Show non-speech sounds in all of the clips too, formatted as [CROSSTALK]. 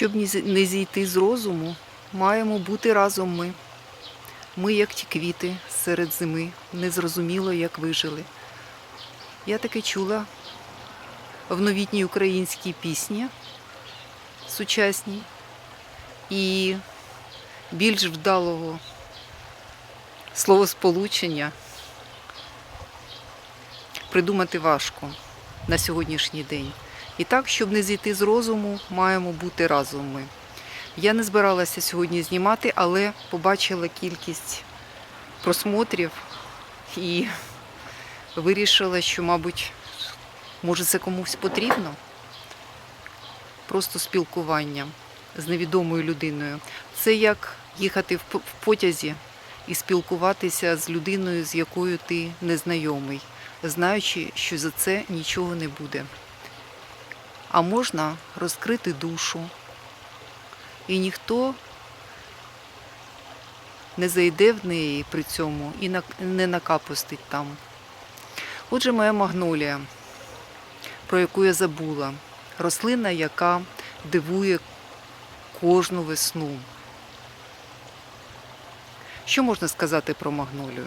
Щоб не зійти з розуму, маємо бути разом ми. Ми, як ті квіти серед зими, незрозуміло, як вижили. Я таке чула в новітній українській пісні сучасній і більш вдалого словосполучення придумати важко на сьогоднішній день. І так, щоб не зійти з розуму, маємо бути разом ми. Я не збиралася сьогодні знімати, але побачила кількість просмотрів і вирішила, що, мабуть, може це комусь потрібно. Просто спілкування з невідомою людиною. Це як їхати в потязі і спілкуватися з людиною, з якою ти незнайомий, знаючи, що за це нічого не буде. А можна розкрити душу, і ніхто не зайде в неї при цьому і не накапустить там. Отже, моя магнолія, про яку я забула, рослина, яка дивує кожну весну. Що можна сказати про магнолію?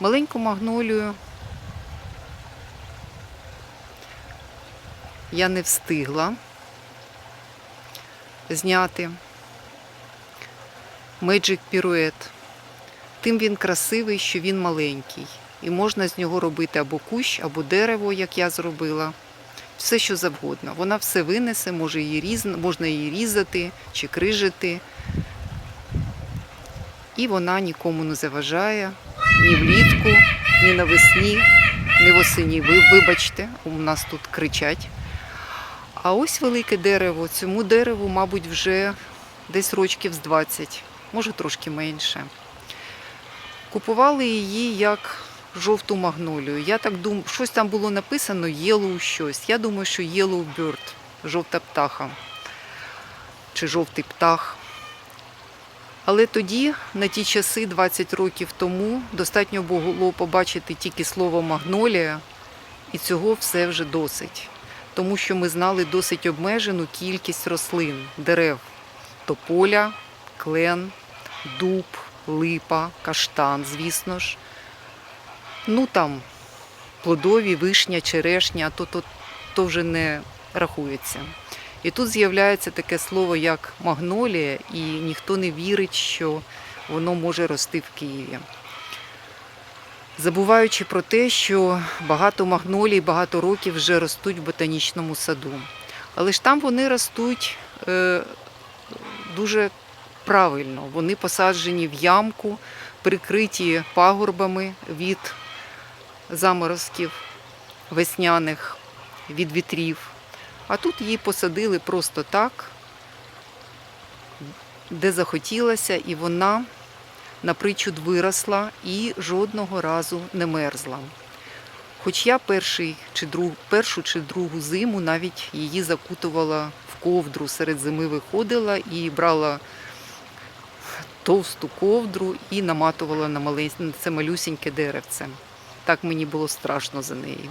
Маленьку магнолію я не встигла зняти. Magic Pirouette. Тим він красивий, що він маленький. І можна з нього робити або кущ, або дерево, як я зробила. Все, що завгодно. Вона все винесе, може її різ... можна її різати чи крижити. І вона нікому не заважає ні влітку, ні навесні, ні восені. Ви вибачте, у нас тут кричать. А ось велике дерево. Цьому дереву, мабуть, вже десь рочків з 20, може трошки менше. Купували її як жовту магнолію. Я так думаю, щось там було написано Yellow щось. Я думаю, що Yellow Bird, жовта птаха чи жовтий птах. Але тоді, на ті часи, 20 років тому, достатньо було побачити тільки слово магнолія, і цього все вже досить. Тому що ми знали досить обмежену кількість рослин, дерев, тополя, клен, дуб, липа, каштан, звісно ж. Ну там плодові, вишня, черешня, то, то, то вже не рахується. І тут з'являється таке слово, як магнолія, і ніхто не вірить, що воно може рости в Києві. Забуваючи про те, що багато магнолій багато років вже ростуть в ботанічному саду. Але ж там вони ростуть е, дуже правильно. Вони посаджені в ямку, прикриті пагорбами від заморозків весняних, від вітрів. А тут її посадили просто так, де захотілося, і вона напричуд виросла і жодного разу не мерзла. Хоч я перший чи друг, першу чи другу зиму навіть її закутувала в ковдру, серед зими виходила і брала товсту ковдру і наматувала на малень- на це малюсіньке деревце. Так мені було страшно за неї.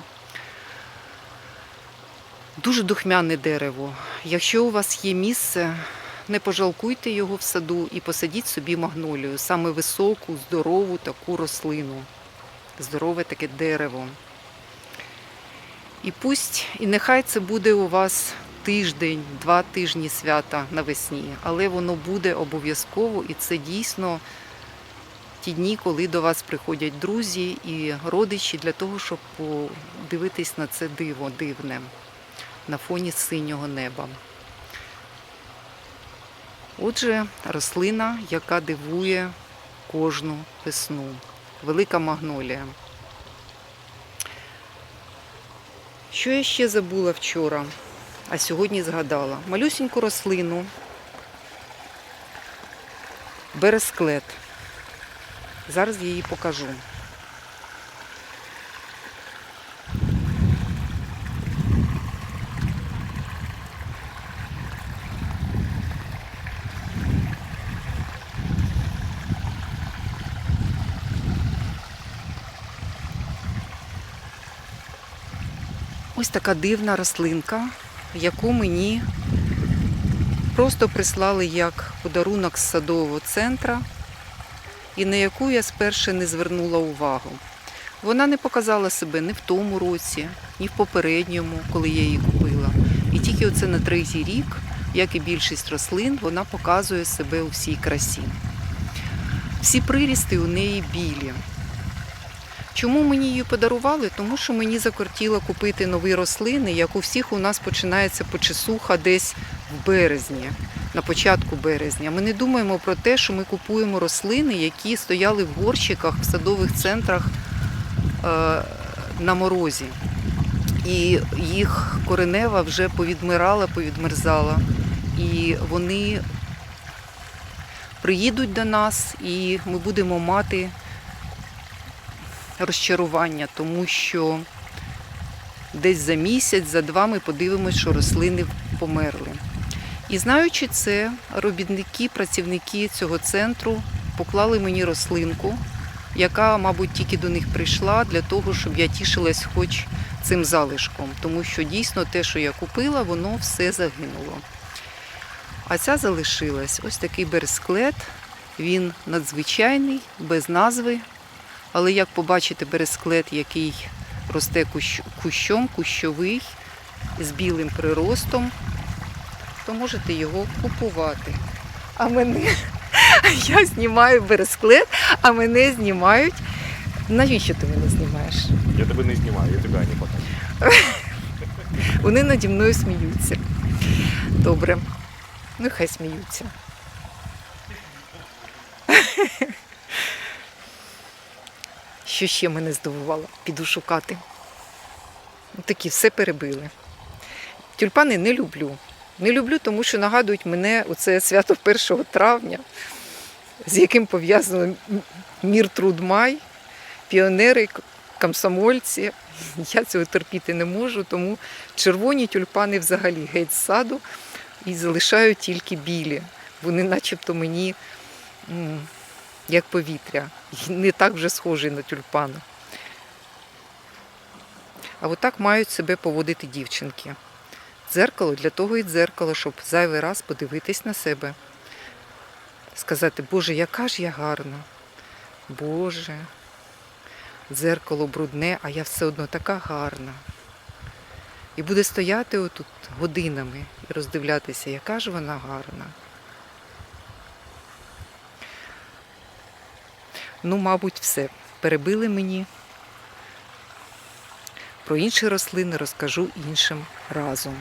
Дуже духмяне дерево. Якщо у вас є місце, не пожалкуйте його в саду і посадіть собі магнолію, саме високу, здорову таку рослину, здорове таке дерево. І пусть, і нехай це буде у вас тиждень, два тижні свята навесні, але воно буде обов'язково, і це дійсно ті дні, коли до вас приходять друзі і родичі для того, щоб подивитись на це диво дивне на фоні синього неба. Отже, рослина, яка дивує кожну весну. Велика магнолія. Що я ще забула вчора, а сьогодні згадала? Малюсіньку рослину. Бересклет. Зараз я її покажу. Ось така дивна рослинка, яку мені просто прислали як подарунок з садового центра, і на яку я спершу не звернула увагу. Вона не показала себе ні в тому році, ні в попередньому, коли я її купила. І тільки оце на третій рік, як і більшість рослин, вона показує себе у всій красі. Всі прирісти у неї білі. Чому мені її подарували? Тому що мені закортіло купити нові рослини, як у всіх у нас починається почесуха десь в березні, на початку березня. Ми не думаємо про те, що ми купуємо рослини, які стояли в горщиках в садових центрах е, на морозі. І їх коренева вже повідмирала, повідмерзала. І вони приїдуть до нас, і ми будемо мати розчарування, тому що десь за місяць, за два ми подивимося, що рослини померли. І знаючи це, робітники, працівники цього центру поклали мені рослинку, яка, мабуть, тільки до них прийшла для того, щоб я тішилась хоч цим залишком, тому що дійсно те, що я купила, воно все загинуло. А ця залишилась ось такий бересклет. Він надзвичайний, без назви. Але як побачите бересклет, який росте кущ- кущом, кущовий, з білим приростом, то можете його купувати. А мене [LAUGHS] я знімаю бересклет, а мене знімають. Навіщо ти мене знімаєш? Я тебе не знімаю, я тебе не покажу. [LAUGHS] Вони наді мною сміються. Добре. Ну, хай сміються. [LAUGHS] Що ще мене здивувало? Піду шукати. Ну, Такі все перебили. Тюльпани не люблю. Не люблю, тому що нагадують мене оце свято 1 травня, з яким пов'язано мір труд май, піонери, комсомольці. Я цього терпіти не можу, тому червоні тюльпани взагалі геть з саду і залишаю тільки білі. Вони начебто мені як повітря, і не так вже схожі на тюльпани. А отак мають себе поводити дівчинки. Дзеркало для того і дзеркало, щоб зайвий раз подивитись на себе. Сказати, Боже, яка ж я гарна. Боже, дзеркало брудне, а я все одно така гарна. І буде стояти отут годинами і роздивлятися, яка ж вона гарна. Ну, мабуть, все. Перебили мені. Про інші рослини розкажу іншим разом.